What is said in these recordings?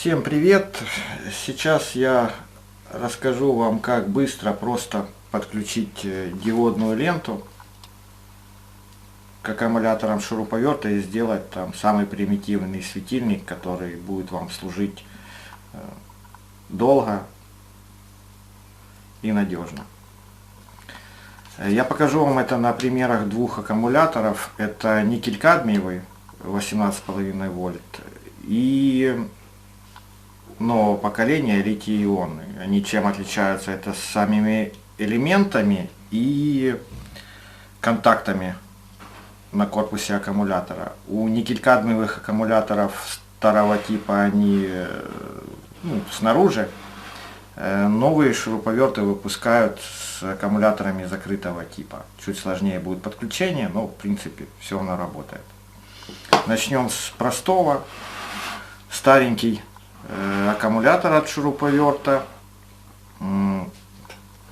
Всем привет! Сейчас я расскажу вам, как быстро, просто подключить э, диодную ленту к аккумуляторам шуруповерта и сделать там самый примитивный светильник, который будет вам служить э, долго и надежно. Я покажу вам это на примерах двух аккумуляторов. Это никель-кадмиевый 18,5 вольт и нового поколения литий-ионы. Они чем отличаются? Это самими элементами и контактами на корпусе аккумулятора. У никель-кадмиевых аккумуляторов старого типа они э, ну, снаружи. Э, новые шуруповерты выпускают с аккумуляторами закрытого типа. Чуть сложнее будет подключение, но в принципе все равно работает. Начнем с простого. Старенький аккумулятор от шуруповерта.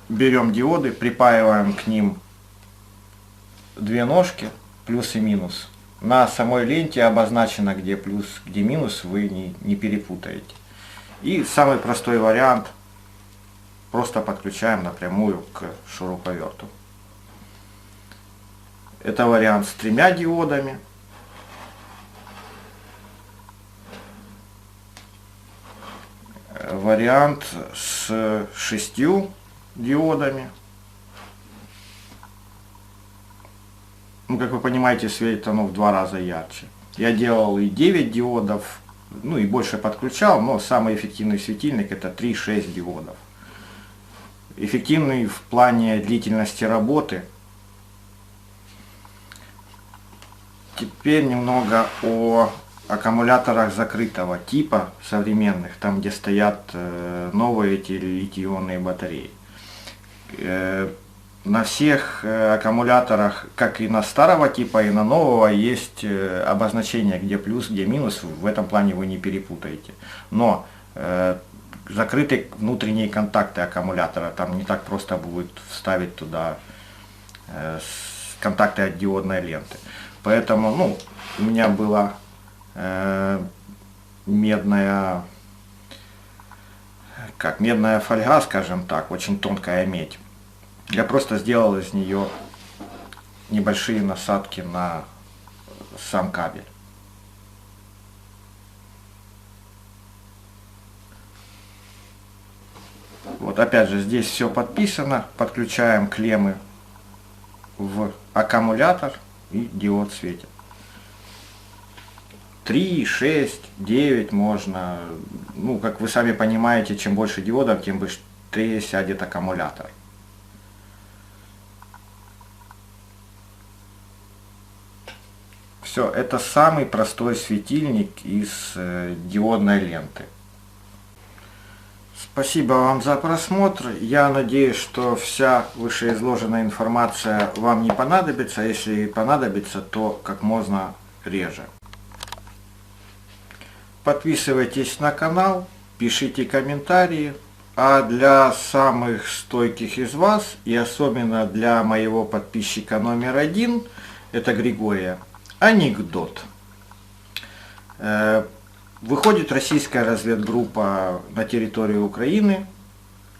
Берем диоды, припаиваем к ним две ножки, плюс и минус. На самой ленте обозначено, где плюс, где минус, вы не, не перепутаете. И самый простой вариант, просто подключаем напрямую к шуруповерту. Это вариант с тремя диодами. Вариант с шестью диодами. Ну, как вы понимаете, светит оно в два раза ярче. Я делал и 9 диодов, ну и больше подключал, но самый эффективный светильник это 3-6 диодов. Эффективный в плане длительности работы. Теперь немного о аккумуляторах закрытого типа современных, там где стоят э, новые эти литий-ионные батареи. Э, на всех э, аккумуляторах, как и на старого типа, и на нового, есть обозначение, где плюс, где минус, в этом плане вы не перепутаете. Но закрыты внутренние контакты аккумулятора, там не так просто будет вставить туда контакты от диодной ленты. Поэтому, ну, у меня было медная, как медная фольга, скажем так, очень тонкая медь. Я просто сделал из нее небольшие насадки на сам кабель. Вот опять же здесь все подписано. Подключаем клеммы в аккумулятор и диод светит. 3, 6, 9 можно. Ну, как вы сами понимаете, чем больше диодов, тем быстрее сядет аккумулятор. Все, это самый простой светильник из э, диодной ленты. Спасибо вам за просмотр. Я надеюсь, что вся вышеизложенная информация вам не понадобится. Если понадобится, то как можно реже. Подписывайтесь на канал, пишите комментарии. А для самых стойких из вас, и особенно для моего подписчика номер один, это Григория, анекдот. Э, выходит российская разведгруппа на территорию Украины,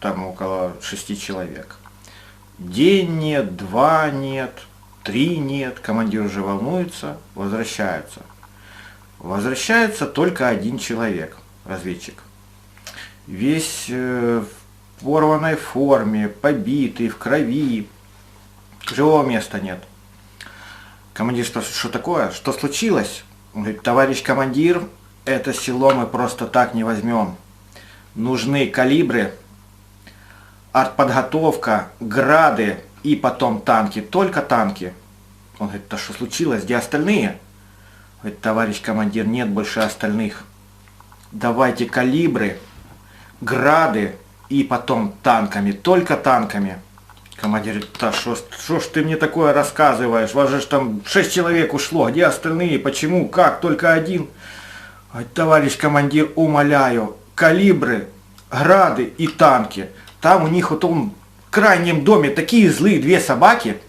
там около шести человек. День нет, два нет, три нет, командир уже волнуется, возвращаются. Возвращается только один человек, разведчик. Весь э, в порванной форме, побитый, в крови. Живого места нет. Командир спрашивает, что такое? Что случилось? Он говорит, товарищ командир, это село мы просто так не возьмем. Нужны калибры, артподготовка, грады и потом танки. Только танки. Он говорит, да что случилось? Где остальные? Говорит, товарищ командир, нет больше остальных. Давайте калибры, грады и потом танками, только танками. Командир говорит, да что ж ты мне такое рассказываешь? Вас же там шесть человек ушло, где остальные, почему, как, только один? Говорит, товарищ командир, умоляю, калибры, грады и танки. Там у них вот в крайнем доме такие злые две собаки –